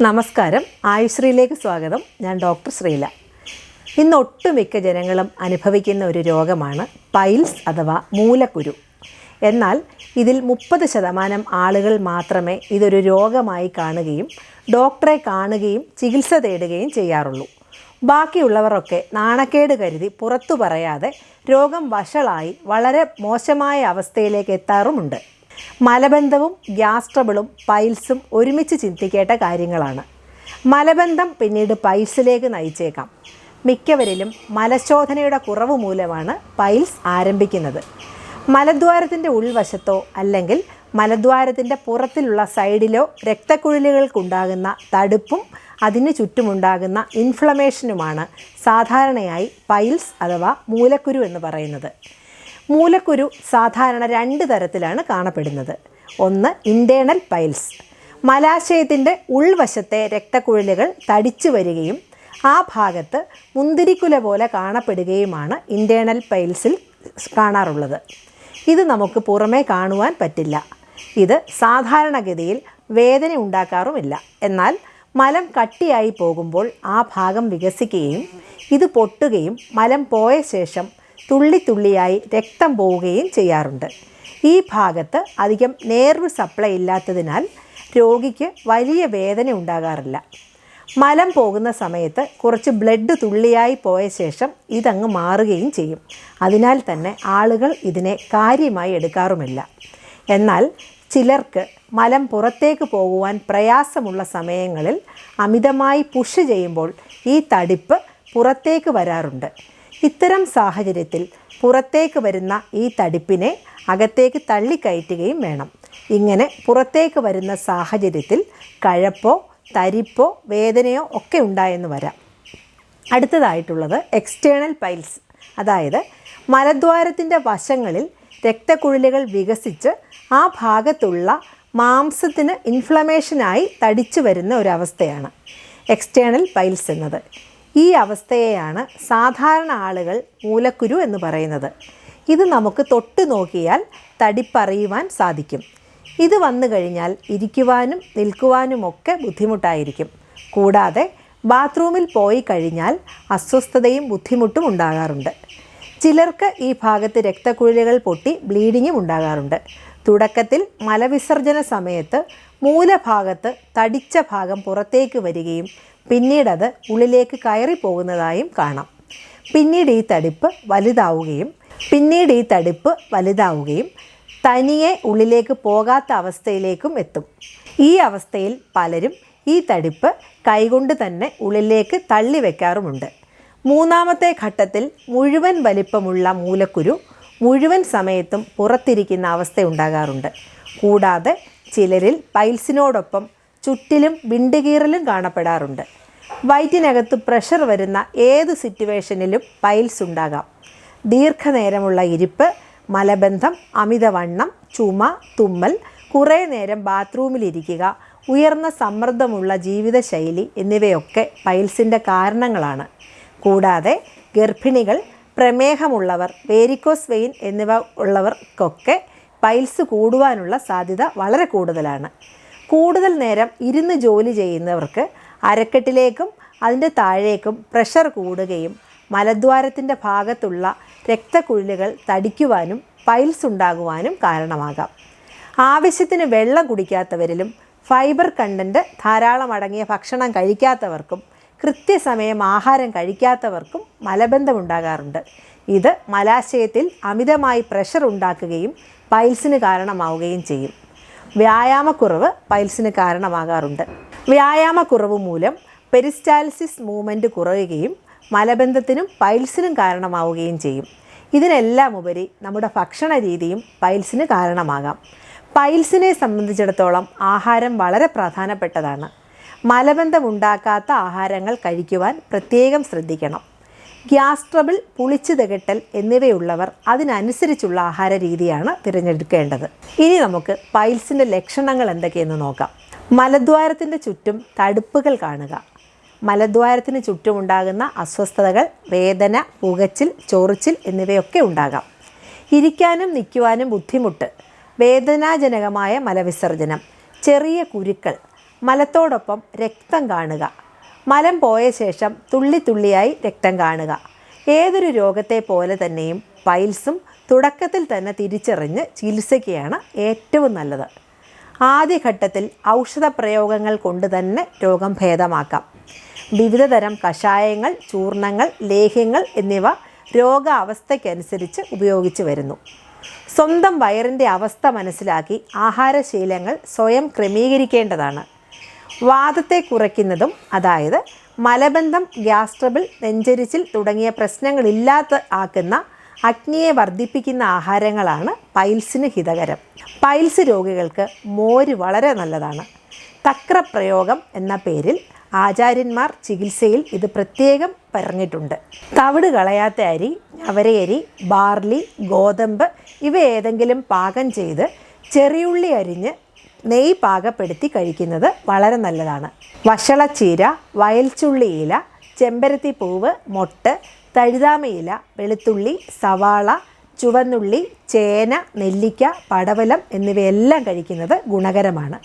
നമസ്കാരം. ആയുശ്രീയിലേക്ക് സ്വാഗതം. ഞാൻ ഡോക്ടർ ശ്രീല. ഇന്ന് ഒട്ടുമിക്ക ജനങ്ങളും അനുഭവിക്കുന്ന ഒരു രോഗമാണ് പൈൽസ് അഥവാ മൂലക്കുരു. എന്നാൽ ഇതിൽ മുപ്പത് ശതമാനം ആളുകൾ മാത്രമേ ഇതൊരു രോഗമായി കാണുകയും ഡോക്ടറെ കാണുകയും ചികിത്സ തേടുകയും ചെയ്യാറുള്ളൂ. ബാക്കിയുള്ളവരൊക്കെ നാണക്കേട് കരുതി പുറത്തു പറയാതെ രോഗം വഷളായി വളരെ മോശമായ അവസ്ഥയിലേക്ക് എത്താറുമുണ്ട്. മലബന്ധവും ഗ്യാസ് ട്രബിളും പൈൽസും ഒരുമിച്ച് ചിന്തിക്കേണ്ട കാര്യങ്ങളാണ്. മലബന്ധം പിന്നീട് പൈൽസിലേക്ക് നയിച്ചേക്കാം. മിക്കവരിലും മലശോധനയുടെ കുറവ് മൂലമാണ് പൈൽസ് ആരംഭിക്കുന്നത്. മലദ്വാരത്തിന്റെ ഉൾവശത്തോ അല്ലെങ്കിൽ മലദ്വാരത്തിന്റെ പുറത്തിലുള്ള സൈഡിലോ രക്തക്കുഴലുകൾക്കുണ്ടാകുന്ന തടുപ്പും അതിന് ചുറ്റുമുണ്ടാകുന്ന ഇൻഫ്ലമേഷനുമാണ് സാധാരണയായി പൈൽസ് അഥവാ മൂലക്കുരു എന്ന് പറയുന്നത്. മൂലക്കുരു സാധാരണ രണ്ട് തരത്തിലാണ് കാണപ്പെടുന്നത്. ഒന്ന് ഇന്റേണൽ പൈൽസ് മലാശയത്തിന്റെ ഉൾവശത്തെ രക്തക്കുഴലുകൾ തടിച്ചു വരികയും ആ ഭാഗത്ത് മുന്തിരിക്കുല പോലെ കാണപ്പെടുകയുമാണ് ഇന്റേണൽ പൈൽസിൽ കാണാറുള്ളത്. ഇത് നമുക്ക് പുറമേ കാണുവാൻ പറ്റില്ല. ഇത് സാധാരണഗതിയിൽ വേദന ഉണ്ടാക്കാറുമില്ല. എന്നാൽ മലം കട്ടിയായി പോകുമ്പോൾ ആ ഭാഗം വികസിക്കുകയും ഇത് പൊട്ടുകയും മലം പോയ ശേഷം തുള്ളി തുള്ളിയായി രക്തം പോവുകയും ചെയ്യാറുണ്ട്. ഈ ഭാഗത്ത് അധികം നേർവ് സപ്ലൈ ഇല്ലാത്തതിനാൽ രോഗിക്ക് വലിയ വേദന ഉണ്ടാകാറില്ല. മലം പോകുന്ന സമയത്ത് കുറച്ച് ബ്ലഡ് തുള്ളിയായി പോയ ശേഷം ഇതങ്ങ് മാറുകയും ചെയ്യും. അതിനാൽ തന്നെ ആളുകൾ ഇതിനെ കാര്യമായി എടുക്കാറുമില്ല. എന്നാൽ ചിലർക്ക് മലം പുറത്തേക്ക് പോകുവാൻ പ്രയാസമുള്ള സമയങ്ങളിൽ അമിതമായി പുഷ് ചെയ്യുമ്പോൾ ഈ തടിപ്പ് പുറത്തേക്ക് വരാറുണ്ട്. ഇത്തരം സാഹചര്യത്തിൽ പുറത്തേക്ക് വരുന്ന ഈ തടിപ്പിനെ അകത്തേക്ക് തള്ളിക്കയറ്റുകയും വേണം. ഇങ്ങനെ പുറത്തേക്ക് വരുന്ന സാഹചര്യത്തിൽ കഴപ്പോ തരിപ്പോ വേദനയോ ഒക്കെ ഉണ്ടായെന്ന് വരാം. അടുത്തതായിട്ടുള്ളത് എക്സ്റ്റേണൽ പൈൽസ് അതായത് മലദ്വാരത്തിന്റെ വശങ്ങളിൽ രക്തക്കുഴലുകൾ വികസിച്ച് ആ ഭാഗത്തുള്ള മാംസത്തിന് ഇൻഫ്ലമേഷനായി തടിച്ചു വരുന്ന ഒരവസ്ഥയാണ്. എക്സ്റ്റേണൽ പൈൽസ് എന്നത്. ഈ അവസ്ഥയെയാണ് സാധാരണ ആളുകൾ മൂലക്കുരു എന്ന് പറയുന്നത്. ഇത് നമുക്ക് തൊട്ട് നോക്കിയാൽ തടിപ്പറിയുവാൻ സാധിക്കും. ഇത് വന്നു കഴിഞ്ഞാൽ ഇരിക്കുവാനും നിൽക്കുവാനുമൊക്കെ ബുദ്ധിമുട്ടായിരിക്കും. കൂടാതെ ബാത്റൂമിൽ പോയി കഴിഞ്ഞാൽ അസ്വസ്ഥതയും ബുദ്ധിമുട്ടും ഉണ്ടാകാറുണ്ട്. ചിലർക്ക് ഈ ഭാഗത്ത് രക്തക്കുഴലുകൾ പൊട്ടി ബ്ലീഡിങ്ങും ഉണ്ടാകാറുണ്ട്. തുടക്കത്തിൽ മലവിസർജന സമയത്ത് മൂലഭാഗത്ത് തടിച്ച ഭാഗം പുറത്തേക്ക് വരികയും പിന്നീടത് ഉള്ളിലേക്ക് കയറി പോകുന്നതായും കാണാം. പിന്നീട് ഈ തടിപ്പ് വലുതാവുകയും പിന്നീട് ഈ തടിപ്പ് വലുതാവുകയും തനിയെ ഉള്ളിലേക്ക് പോകാത്ത അവസ്ഥയിലേക്കും എത്തും. ഈ അവസ്ഥയിൽ പലരും ഈ തടിപ്പ് കൈകൊണ്ട് തന്നെ ഉള്ളിലേക്ക് തള്ളി വെക്കാറുമുണ്ട്. മൂന്നാമത്തെ ഘട്ടത്തിൽ മുഴുവൻ വലിപ്പമുള്ള മൂലക്കുരു മുഴുവൻ സമയത്തും പുറത്തിരിക്കുന്ന അവസ്ഥ ഉണ്ടാകാറുണ്ട്. കൂടാതെ ചിലരിൽ പൈൽസിനോടൊപ്പം ചുറ്റിലും വിണ്ടുകീറലും കാണപ്പെടാറുണ്ട്. വയറ്റിനകത്ത് പ്രഷർ വരുന്ന ഏത് സിറ്റുവേഷനിലും പൈൽസ് ഉണ്ടാകാം. ദീർഘനേരമുള്ള ഇരിപ്പ് മലബന്ധം അമിതവണ്ണം ചുമ തുമ്മൽ കുറേ നേരം ബാത്റൂമിലിരിക്കുക ഉയർന്ന സമ്മർദ്ദമുള്ള ജീവിതശൈലി എന്നിവയൊക്കെ പൈൽസിന്റെ കാരണങ്ങളാണ്. കൂടാതെ ഗർഭിണികൾ പ്രമേഹമുള്ളവർ വേരിക്കോസ് വെയിൻ എന്നിവ ഉള്ളവർക്കൊക്കെ പൈൽസ് കൂടുവാനുള്ള സാധ്യത വളരെ കൂടുതലാണ്. കൂടുതൽ നേരം ഇരുന്ന് ജോലി ചെയ്യുന്നവർക്ക് അരക്കെട്ടിലേക്കും അതിന്റെ താഴേക്കും പ്രഷർ കൂടുകയും മലദ്വാരത്തിന്റെ ഭാഗത്തുള്ള രക്തക്കുഴലുകൾ തടിക്കുവാനും പൈൽസ് ഉണ്ടാകുവാനും കാരണമാകാം. ആവശ്യത്തിന് വെള്ളം കുടിക്കാത്തവരിലും ഫൈബർ കണ്ടന്റ് ധാരാളം അടങ്ങിയ ഭക്ഷണം കഴിക്കാത്തവർക്കും കൃത്യസമയം ആഹാരം കഴിക്കാത്തവർക്കും മലബന്ധമുണ്ടാകാറുണ്ട്. ഇത് മലാശയത്തിൽ അമിതമായി പ്രഷർ ഉണ്ടാക്കുകയും പൈൽസിന് കാരണമാവുകയും ചെയ്യും. വ്യായാമക്കുറവ് പൈൽസിന് കാരണമാകാറുണ്ട്. വ്യായാമക്കുറവ് മൂലം പെരിസ്റ്റാലിസിസ് മൂവ്മെന്റ് കുറയുകയും മലബന്ധത്തിനും പൈൽസിനും കാരണമാവുകയും ചെയ്യും. ഇതിനെല്ലാം ഉപരി നമ്മുടെ ഭക്ഷണ രീതിയും പൈൽസിന് കാരണമാകാം. പൈൽസിനെ സംബന്ധിച്ചിടത്തോളം ആഹാരം വളരെ പ്രധാനപ്പെട്ടതാണ്. മലബന്ധം ഉണ്ടാക്കാത്ത ആഹാരങ്ങൾ കഴിക്കുവാൻ പ്രത്യേകം ശ്രദ്ധിക്കണം. ഗ്യാസ് ട്രബിൾ പുളിച്ചു തികട്ടൽ എന്നിവയുള്ളവർ അതിനനുസരിച്ചുള്ള ആഹാര രീതിയാണ് തിരഞ്ഞെടുക്കേണ്ടത്. ഇനി നമുക്ക് പൈൽസിന്റെ ലക്ഷണങ്ങൾ എന്തൊക്കെയെന്ന് നോക്കാം. മലദ്വാരത്തിന്റെ ചുറ്റും തടുപ്പുകൾ കാണുക. മലദ്വാരത്തിന് ചുറ്റുമുണ്ടാകുന്ന അസ്വസ്ഥതകൾ വേദന പുകച്ചിൽ ചൊറിച്ചിൽ എന്നിവയൊക്കെ ഉണ്ടാകാം. ഇരിക്കാനും നിൽക്കുവാനും ബുദ്ധിമുട്ട് വേദനാജനകമായ മലവിസർജനം ചെറിയ കുരുക്കൾ മലത്തോടൊപ്പം രക്തം കാണുക മലം പോയ ശേഷം തുള്ളി തുള്ളിയായി രക്തം കാണുക. ഏതൊരു രോഗത്തെ പോലെ തന്നെയും പൈൽസും തുടക്കത്തിൽ തന്നെ തിരിച്ചറിഞ്ഞ് ചികിത്സിക്കുകയാണ് ഏറ്റവും നല്ലത്. ആദ്യഘട്ടത്തിൽ ഔഷധ പ്രയോഗങ്ങൾ കൊണ്ട് തന്നെ രോഗം ഭേദമാക്കാം. വിവിധതരം കഷായങ്ങൾ ചൂർണങ്ങൾ ലേഹ്യങ്ങൾ എന്നിവ രോഗാവസ്ഥയ്ക്കനുസരിച്ച് ഉപയോഗിച്ചു വരുന്നു. സ്വന്തം വയറിന്റെ അവസ്ഥ മനസ്സിലാക്കി ആഹാരശീലങ്ങൾ സ്വയം ക്രമീകരിക്കേണ്ടതാണ്. വാദത്തെ കുറയ്ക്കുന്നതും അതായത് മലബന്ധം ഗ്യാസ് ട്രബിൾ നെഞ്ചരിച്ചിൽ തുടങ്ങിയ പ്രശ്നങ്ങളില്ലാത്ത ആക്കുന്ന അഗ്നിയെ വർദ്ധിപ്പിക്കുന്ന ആഹാരങ്ങളാണ് പൈൽസിന് ഹിതകരം. പൈൽസ് രോഗികൾക്ക് മോര് വളരെ നല്ലതാണ്. തക്രപ്രയോഗം എന്ന പേരിൽ ആചാര്യന്മാർ ചികിത്സയിൽ ഇത് പ്രത്യേകം പറഞ്ഞിട്ടുണ്ട്. തവിട് കളയാത്ത അരി ഞവരയരി ബാർലി ഗോതമ്പ് ഇവ ഏതെങ്കിലും പാകം ചെയ്ത് ചെറിയുള്ളി അരിഞ്ഞ് നെയ്യ് പാകപ്പെടുത്തി കഴിക്കുന്നത് വളരെ നല്ലതാണ്. വഷളച്ചീര വയൽച്ചുള്ളി ഇല ചെമ്പരത്തി പൂവ് മൊട്ട് തഴുതാമയില വെളുത്തുള്ളി സവാള ചുവന്നുള്ളി ചേന നെല്ലിക്ക പടവലം എന്നിവയെല്ലാം കഴിക്കുന്നത് ഗുണകരമാണ്.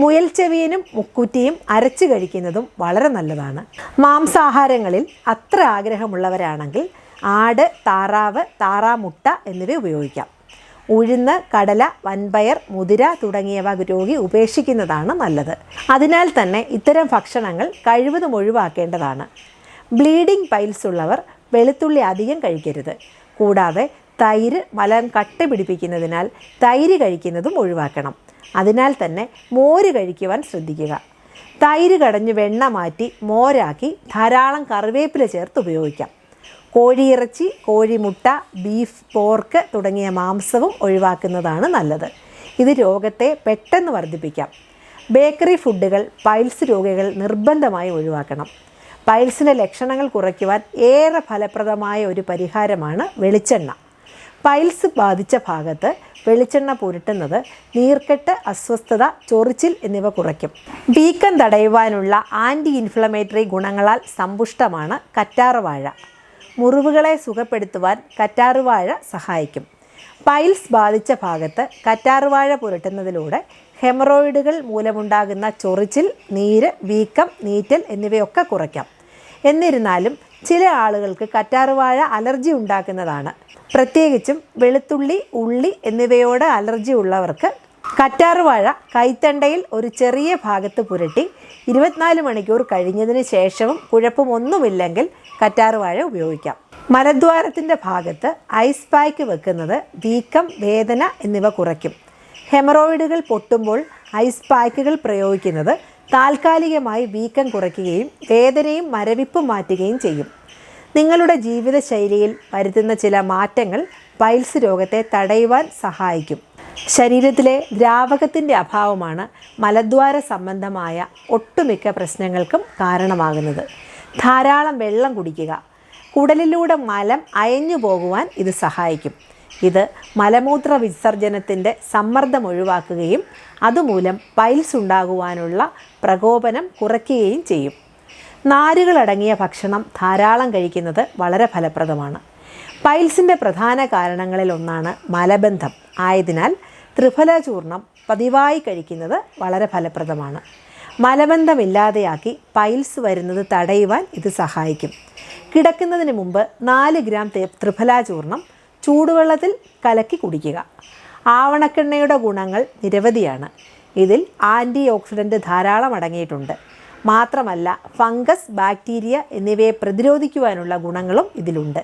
മുയൽച്ചെവിയനും മുക്കുറ്റിയും അരച്ച് കഴിക്കുന്നതും വളരെ നല്ലതാണ്. മാംസാഹാരങ്ങളിൽ അത്ര ആഗ്രഹമുള്ളവരാണെങ്കിൽ ആട് താറാവ് താറാമുട്ട എന്നിവ ഉപയോഗിക്കാം. ഉഴുന്ന് കടല വൻപയർ മുതിര തുടങ്ങിയവ രോഗി ഉപേക്ഷിക്കുന്നതാണ് നല്ലത്. അതിനാൽ തന്നെ ഇത്തരം ഭക്ഷണങ്ങൾ കഴിവതും ഒഴിവാക്കേണ്ടതാണ്. ബ്ലീഡിംഗ് പൈൽസ് ഉള്ളവർ വെളുത്തുള്ളി അധികം കഴിക്കരുത്. കൂടാതെ തൈര് മലം കട്ട പിടിപ്പിക്കുന്നതിനാൽ തൈര് കഴിക്കുന്നതും ഒഴിവാക്കണം. അതിനാൽ തന്നെ മോര് കഴിക്കുവാൻ ശ്രദ്ധിക്കുക. തൈര് കടഞ്ഞ് വെണ്ണ മാറ്റി മോരാക്കി ധാരാളം കറിവേപ്പില ചേർത്ത് ഉപയോഗിക്കാം. കോഴിയിറച്ചി കോഴിമുട്ട ബീഫ് പോർക്ക് തുടങ്ങിയ മാംസവും ഒഴിവാക്കുന്നതാണ് നല്ലത്. ഇത് രോഗത്തെ പെട്ടെന്ന് വർദ്ധിപ്പിക്കാം. ബേക്കറി ഫുഡുകൾ പൈൽസ് രോഗികൾ നിർബന്ധമായി ഒഴിവാക്കണം. പൈൽസിന്റെ ലക്ഷണങ്ങൾ കുറയ്ക്കുവാൻ ഏറെ ഫലപ്രദമായ ഒരു പരിഹാരമാണ് വെളിച്ചെണ്ണ. പൈൽസ് ബാധിച്ച ഭാഗത്ത് വെളിച്ചെണ്ണ പുരട്ടുന്നത് നീർക്കെട്ട് അസ്വസ്ഥത ചൊറിച്ചിൽ എന്നിവ കുറയ്ക്കും. വീക്കം തടയുവാനുള്ള ആന്റി ഇൻഫ്ലമേറ്ററി ഗുണങ്ങളാൽ സമ്പുഷ്ടമാണ് കറ്റാർവാഴ. മുറിവുകളെ സുഖപ്പെടുത്തുവാൻ കറ്റാറുവാഴ സഹായിക്കും. പൈൽസ് ബാധിച്ച ഭാഗത്ത് കറ്റാറുവാഴ പുരട്ടുന്നതിലൂടെ ഹെമറോയിഡുകൾ മൂലമുണ്ടാകുന്ന ചൊറിച്ചിൽ നീര് വീക്കം നീറ്റൽ എന്നിവയൊക്കെ കുറയ്ക്കാം. എന്നിരുന്നാലും ചില ആളുകൾക്ക് കറ്റാറുവാഴ അലർജി ഉണ്ടാക്കുന്നതാണ്. പ്രത്യേകിച്ചും വെളുത്തുള്ളി ഉള്ളി എന്നിവയോട് അലർജി ഉള്ളവർക്ക് കറ്റാറുവാഴ കൈത്തണ്ടയിൽ ഒരു ചെറിയ ഭാഗത്ത് പുരട്ടി ഇരുപത്തിനാല് മണിക്കൂർ കഴിഞ്ഞതിന് ശേഷവും കുഴപ്പമൊന്നുമില്ലെങ്കിൽ കറ്റാറുവാഴ ഉപയോഗിക്കാം. മലദ്വാരത്തിന്റെ ഭാഗത്ത് ഐസ് പാക്ക് വെക്കുന്നത് വീക്കം വേദന എന്നിവ കുറയ്ക്കും. ഹെമറോയിഡുകൾ പൊട്ടുമ്പോൾ ഐസ് പാക്കുകൾ പ്രയോഗിക്കുന്നത് താൽക്കാലികമായി വീക്കം കുറയ്ക്കുകയും വേദനയും മരവിപ്പും മാറ്റുകയും ചെയ്യും. നിങ്ങളുടെ ജീവിതശൈലിയിൽ വരുത്തുന്ന ചില മാറ്റങ്ങൾ പൈൽസ് രോഗത്തെ തടയുവാൻ സഹായിക്കും. ശരീരത്തിലെ ദ്രാവകത്തിന്റെ അഭാവമാണ് മലദ്വാര സംബന്ധമായ ഒട്ടുമിക്ക പ്രശ്നങ്ങൾക്കും കാരണമാകുന്നത്. ധാരാളം വെള്ളം കുടിക്കുക കുടലിലൂടെ മലം അയഞ്ഞു പോകുവാൻ ഇത് സഹായിക്കും. ഇത് മലമൂത്ര വിസർജനത്തിന്റെ സമ്മർദ്ദം ഒഴിവാക്കുകയും അതുമൂലം പൈൽസ് ഉണ്ടാകുവാനുള്ള പ്രകോപനം കുറയ്ക്കുകയും ചെയ്യും. നാരുകളടങ്ങിയ ഭക്ഷണം ധാരാളം കഴിക്കുന്നത് വളരെ ഫലപ്രദമാണ്. പൈൽസിന്റെ പ്രധാന കാരണങ്ങളിൽ ഒന്നാണ് മലബന്ധം. ആയതിനാൽ ത്രിഫല ചൂർണം പതിവായി കഴിക്കുന്നത് വളരെ ഫലപ്രദമാണ്. മലബന്ധമില്ലാതെയാക്കി പൈൽസ് വരുന്നത് തടയുവാൻ ഇത് സഹായിക്കും. കിടക്കുന്നതിന് മുമ്പ് നാല് ഗ്രാം ത്രിഫല ചൂർണം ചൂടുവെള്ളത്തിൽ കലക്കി കുടിക്കുക. ആവണക്കെണ്ണയുടെ ഗുണങ്ങൾ നിരവധിയാണ്. ഇതിൽ ആന്റി ഓക്സിഡന്റ് ധാരാളം അടങ്ങിയിട്ടുണ്ട്. മാത്രമല്ല ഫംഗസ് ബാക്ടീരിയ എന്നിവയെ പ്രതിരോധിക്കുവാനുള്ള ഗുണങ്ങളും ഇതിലുണ്ട്.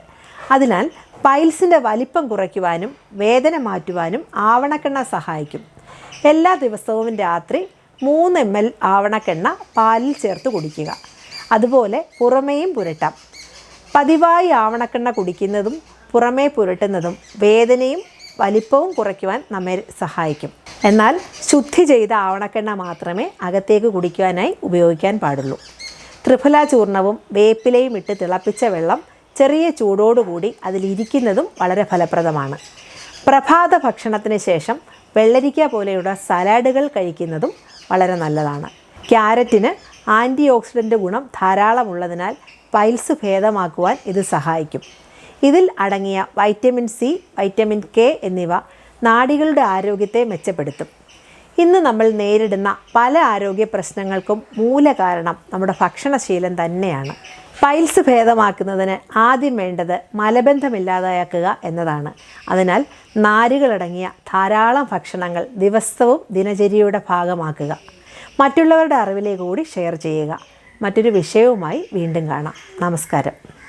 അതിനാൽ പൈൽസിന്റെ വലിപ്പം കുറയ്ക്കുവാനും വേദന മാറ്റുവാനും ആവണക്കെണ്ണ സഹായിക്കും. എല്ലാ ദിവസവും രാത്രി മൂന്ന് എം എൽ ആവണക്കെണ്ണ പാലിൽ ചേർത്ത് കുടിക്കുക. അതുപോലെ പുറമേയും പുരട്ടാം. പതിവായി ആവണക്കെണ്ണ കുടിക്കുന്നതും പുറമേ പുരട്ടുന്നതും വേദനയും വലിപ്പവും കുറയ്ക്കുവാൻ നമ്മെ സഹായിക്കും. എന്നാൽ ശുദ്ധി ചെയ്ത ആവണക്കെണ്ണ മാത്രമേ അകത്തേക്ക് കുടിക്കുവാനായി ഉപയോഗിക്കാൻ പാടുള്ളൂ. ത്രിഫല ചൂർണവും വേപ്പിലയും ഇട്ട് തിളപ്പിച്ച വെള്ളം ചെറിയ ചൂടോടുകൂടി അതിലിരിക്കുന്നതും വളരെ ഫലപ്രദമാണ്. പ്രഭാത ഭക്ഷണത്തിന് ശേഷം വെള്ളരിക്ക പോലെയുള്ള സലാഡുകൾ കഴിക്കുന്നതും വളരെ നല്ലതാണ്. ക്യാരറ്റിന് ആന്റി ഓക്സിഡന്റ് ഗുണം ധാരാളമുള്ളതിനാൽ പൈൽസ് ഭേദമാക്കുവാൻ ഇത് സഹായിക്കും. ഇതിൽ അടങ്ങിയ വൈറ്റമിൻ സി വൈറ്റമിൻ കെ എന്നിവ നാഡികളുടെ ആരോഗ്യത്തെ മെച്ചപ്പെടുത്തും. ഇന്ന് നമ്മൾ നേരിടുന്ന പല ആരോഗ്യ പ്രശ്നങ്ങൾക്കും മൂലകാരണം നമ്മുടെ ഭക്ഷണശീലം തന്നെയാണ്. പൈൽസ് ഭേദമാക്കുന്നതിന് ആദ്യം വേണ്ടത് മലബന്ധമില്ലാതാക്കുക എന്നതാണ്. അതിനാൽ നാരുകളടങ്ങിയ ധാരാളം ഭക്ഷണങ്ങൾ ദിവസവും ദിനചര്യയുടെ ഭാഗമാക്കുക. മറ്റുള്ളവരുടെ അറിവിലേക്ക് കൂടി ഷെയർ ചെയ്യുക. മറ്റൊരു വിഷയവുമായി വീണ്ടും കാണാം. നമസ്കാരം.